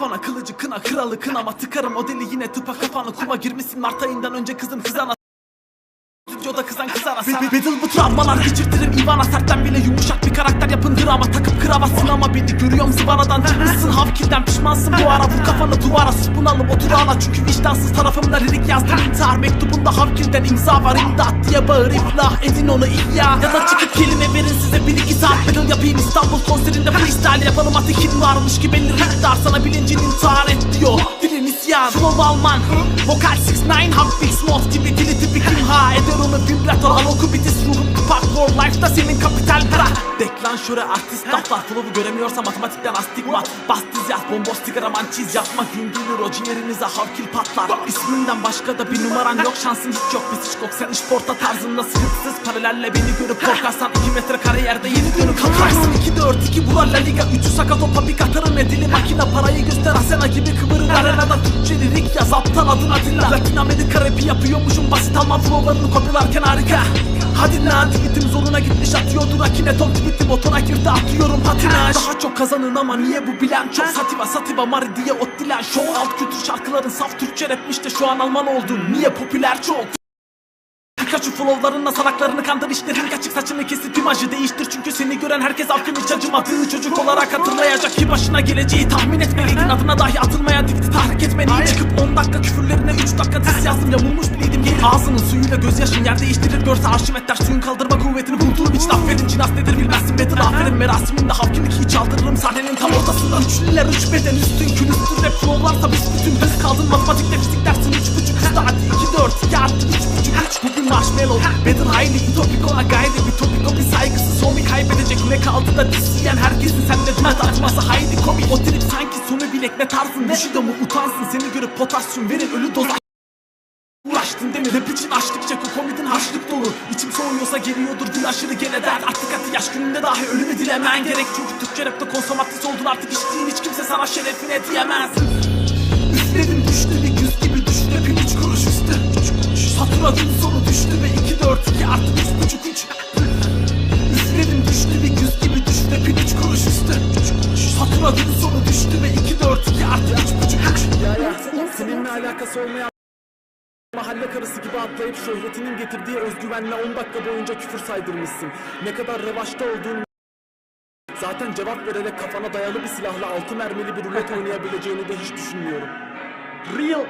kafana kılıcı kına kralı kınama tıkarım o deli yine tıpa kafanı kuma girmişsin. Mart ayından önce kızım kızana Stüdyoda kızan kızara sana Battle bu travmalar geçirtirim Ivana sertten bile yumuşak bir karakter yapın drama Takıp kıramazsın ama beni görüyorum zıvanadan. Çıkmışsın havkilden pişmansın. Bu ara Vur kafanı duvara sus bunalım otur ağla. Çünkü vicdansız tarafımda lirik yazdım. İntihar Mektubunda havkilden imza var. İmdat diye bağır iflah edin onu ihya Ya da çıkıp kelime verin size bir iki saat battle yapayım. İstanbul konserinde freestyle yapalım. Atekin varmış ki belli iktidar Sana bilincin intihar et diyor Alman Vokal 6-9 Hub Big Smalls gibi dili tipik imha Eder onu vibrator al oku bitis ruhum For life'da senin kapital bırak Deklanşöre artist laflar Flow'u göremiyorsa matematikten astigmat. Bas diz yaz bomboş sigara mançiz Yapma gün gelir o ciğerinize havkil patlar. İsminden başka da bir numaran yok. Şansın hiç yok. Biz hiç yok. Sen işporta tarzında sıkıntısız Paralelle beni görüp korkarsan 2 metre kare yerde yeni dönüp kalkarsın. 2-4-2 vurar La Liga. 3'ü sakat o papi katarın edili. Makine Parayı göster. Asena gibi kıvırır. Arenada Türkçe lirik yaz. Aptal adın Atilla. Latin Amerika rapi yapıyormuşum. Basit Alman flowlarını kopyalarken harika Hadi lan tweetim zoruna gitmiş atıyordur akine Tom tweeti botona girdi atıyorum patinaj Daha çok kazanın ama niye bu bilen çok? Sativa sativa mari diye ot dilen Show alt kültür şarkıların saf Türkçe rapmiş de şu an Alman oldun. Niye popüler çok? Pikachu flowlarınla salaklarını kandır işlerin Açık saçını kesip imajı değiştir. Çünkü seni gören herkes halkın hiç acımadığı Çocuk olarak hatırlayacak ki başına geleceği tahmin etmeliydin Adına dahi atılmaya dikti tahrik etmeliyim Çıkıp 10 dakika küfürlerine 3 dakika diz yazdım Yamulmuş bileydim geri Ağzının suyuyla gözyaşın yer değiştirir. Görse arşimetler suyun kaldırma kuvvetini Vurduğum hiç laf verin cinas nedir bilmezsin. Battle aferin merasiminde havkini hiç çaldırırım Sahnenin tam ortasında Üçlüler üç beden üstün külüstür Rap flowlarsa biz bütün düz kaldın. Matematikle fizik dersin üç buçuk hadi iki dört iki artı üç buçuk üç. Bugün marshmallow. Better hayli ütopik ona gayri bir topik O bir saygısız bir kaybedecek ne kaldı da disleyen herkesin sende dümet atması haydi komik O trip sanki sonu bilek ne tarzın? Düşüyor mu utansın Seni görüp potasyum verin ölü doz Uğraştın değil mi? Rap için açtıkça kokomidin harçlık dolu İçim soğuyorsa geliyordur gün aşırı gene dert. Artık atı yaş gününde dahi ölümü dilemen gerek. Çünkü Türkçe rapte konsomatris oldun artık içtiğin hiç kimse sana şerefine diyemez. Üfledim düştü bir güz gibi düştü rapin üç kuruş üstü. Saturadın sonu düştü ve 2 4 2 artı üç buçuk üç Saturadın sonu düştü ve 2 4 2 artı üç buçuk üç Ya ya seninle alakası olmayan Mahalle karısı gibi atlayıp şöhretinin getirdiği özgüvenle 10 dakika boyunca küfür saydırmışsın. Ne kadar revaçta olduğunu Zaten cevap vererek kafana dayalı bir silahla altı mermili bir rulet oynayabileceğini de hiç düşünmüyorum. Real